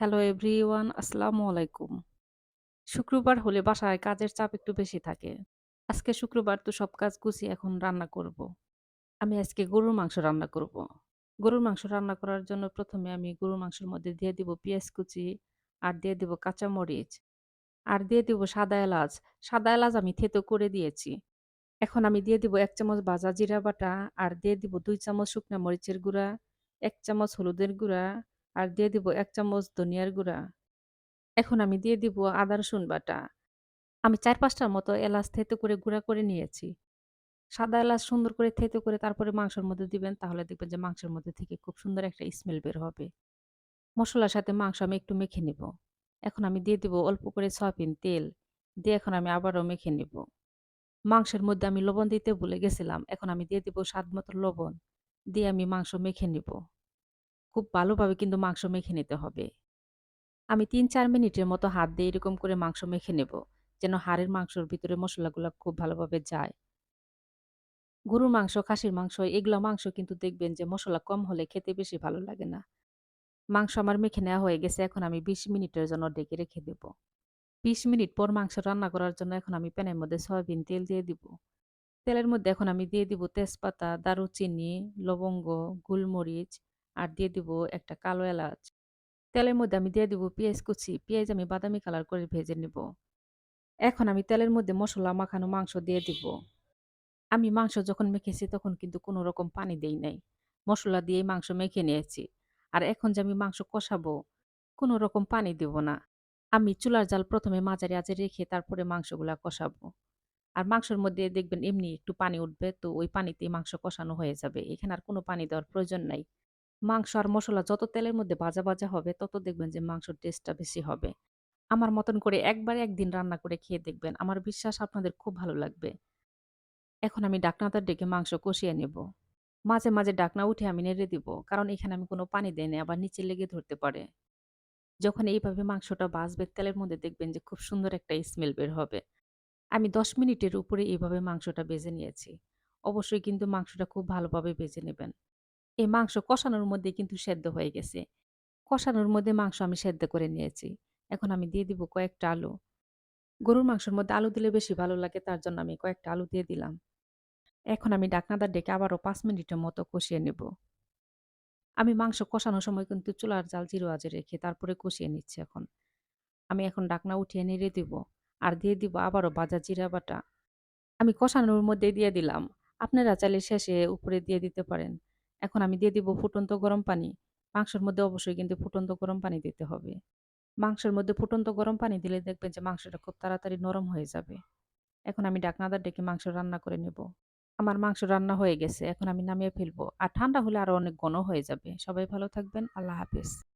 Hello everyone, আসসালামু আলাইকুম। শুক্রবার হলে বাসায় কাজের চাপ একটু বেশি থাকে। আজকে শুক্রবার তো সব কাজ গুছিয়ে এখন রান্না করব। আমি আজকে গরুর মাংস রান্না করব। গরুর মাংস রান্না করার জন্য প্রথমে আমি গরুর মাংসের মধ্যে দিয়ে দিব পেঁয়াজ কুচি, আর দিয়ে দিব কাঁচামরিচ, আর দিয়ে দিব সাদা এলাচ। সাদা এলাচ আমি থেতো করে দিয়েছি। এখন আমি দিয়ে দিব এক চামচ ভাজা জিরা বাটা, আর দিয়ে দিব দুই চামচ শুকনা মরিচের গুঁড়া, এক চামচ হলুদের গুঁড়া, আর দিয়ে দিব এক চামচ ধনিয়ার গুঁড়া। এখন আমি দিয়ে দিব আদা, রসুন বাটা। আমি চার পাঁচটার মতো এলাচ থেতো করে গুঁড়া করে নিয়েছি। সাদা এলাচ সুন্দর করে থেতো করে তারপরে মাংসের মধ্যে দিবেন, তাহলে দেখবেন যে মাংসের মধ্যে থেকে খুব সুন্দর একটা স্মেল বের হবে। মশলার সাথে মাংস আমি একটু মেখে নেব এখন আমি দিয়ে দিব অল্প করে সয়াবিন তেল। দিয়ে এখন আমি আবারও মেখে নিব। মাংসের মধ্যে আমি লবণ দিতে ভুলে গেছিলাম। এখন আমি দিয়ে দিব স্বাদমতো লবণ। দিয়ে আমি মাংস মেখে নিব। খুব ভালোভাবে কিন্তু মাংস মেখে নিতে হবে। আমি ৩-৪ মিনিটের মতো হাত দিয়ে এরকম করে মাংস মেখে নেব। যেন হাড়ের মাংসর ভিতরে মসলাগুলা খুব ভালোভাবে যায়। গরুর মাংস, খাসির মাংস এগুলো মাংস কিন্তু দেখবেন যে মসলা কম হলে খেতে বেশি ভালো লাগে না। মাংস আমার মেখে নেওয়া হয়ে গেছে। এখন আমি ২০ মিনিটের জন্য ডেকে রেখে দেব। ২০ মিনিট পর মাংস রান্না করার জন্য এখন আমি প্যানের মধ্যে সয়াবিন তেল দিয়ে দিব। তেলের মধ্যে এখন আমি দিয়ে দিব তেজপাতা, দারুচিনি, লবঙ্গ, গোলমরিচ আর দিয়ে দিব একটা কালো এলাচ। তেলের মধ্যে আমি দিয়ে দিব পেঁয়াজ কুচি। পেঁয়াজ আমি বাদামি কালার করে ভেজে নিব। এখন আমি তেলের মধ্যে মসলা মাখানো মাংস দিয়ে দিব। আমি মাংস যখন মেখেছি তখন কিন্তু কোনো রকম পানি দেই নাই। মসলা দিয়েই মাংস মেখে নিয়েছি। আর এখন যে আমি মাংস কষাবো, কোনো রকম পানি দেব না। আমি চুলার জাল প্রথমে মাঝারি আঁচে রেখে তারপরে মাংসগুলা কষাবো। আর মাংসের মধ্যে দেখবেন এমনি একটু পানি উঠবে তো ওই পানিতেই মাংস কষানো হয়ে যাবে। এখানে আর কোনো পানি দেওয়ার প্রয়োজন নাই। মাংস আর মশলা যত তেলের মধ্যে ভাজা, ভাজা হবে তত দেখবেন যে মাংসর টেস্টটা বেশি হবে। আমার মতন করে একবার একদিন রান্না করে খেয়ে দেখবেন। আমার বিশ্বাস আপনাদের খুব ভালো লাগবে। এখন আমি ডাকনাটা ডেকে মাংস কষিয়ে নেব। মাঝে, মাঝে ডাকনা উঠে আমি নেড়ে দিব। কারণ এখানে আমি কোনো পানি দেই আবার নিচে লেগে ধরতে পারে। যখন এইভাবে মাংসটা বাঁচবে তেলের মধ্যে দেখবেন যে খুব সুন্দর একটা স্মেল বের হবে। আমি ১০ মিনিটের উপরে এইভাবে মাংসটা ভেজে নিয়েছি। অবশ্যই কিন্তু মাংসটা খুব ভালোভাবে ভেজে নেবেন। এই মাংস কষানোর মধ্যে কিন্তু সেদ্ধ হয়ে গেছে। কষানোর মধ্যে মাংস আমি সেদ্ধ করে নিয়েছি। এখন আমি দিয়ে দিব কয়েকটা আলু। গরুর মাংসের মধ্যে আলু দিলে বেশি ভালো লাগে, তার জন্য আমি কয়েকটা আলু দিয়ে দিলাম। এখন আমি ডাকনাটা ডেকে আবারও পাঁচ মিনিটের মতো কষিয়ে নেব। আমি মাংস কষানোর সময় কিন্তু চুলার জাল জিরো আঁচে রেখে তারপরে কষিয়ে নিচ্ছি এখন। আমি এখন ডাকনা উঠিয়ে নেড়ে দিব। আর দিয়ে দিব আবারও ভাজা জিরা বাটা। আমি কষানোর মধ্যে দিয়ে দিলাম। আপনারা চাইলে শেষে উপরে দিয়ে দিতে পারেন। এখন আমি দিয়ে দিব ফুটন্ত গরম পানি। মাংসের মধ্যে অবশ্যই কিন্তু ফুটন্ত গরম পানি দিতে হবে। মাংসের মধ্যে ফুটন্ত গরম পানি দিলে দেখবেন যে মাংসটা খুব তাড়াতাড়ি নরম হয়ে যাবে। এখন আমি ডাকনাদার ডেকে মাংস রান্না করে নেব। আমার মাংস রান্না হয়ে গেছে। এখন আমি নামিয়ে ফেলব। আর ঠান্ডা হলে আরও অনেক ঘন হয়ে যাবে। সবাই ভালো থাকবেন। আল্লাহ হাফেজ।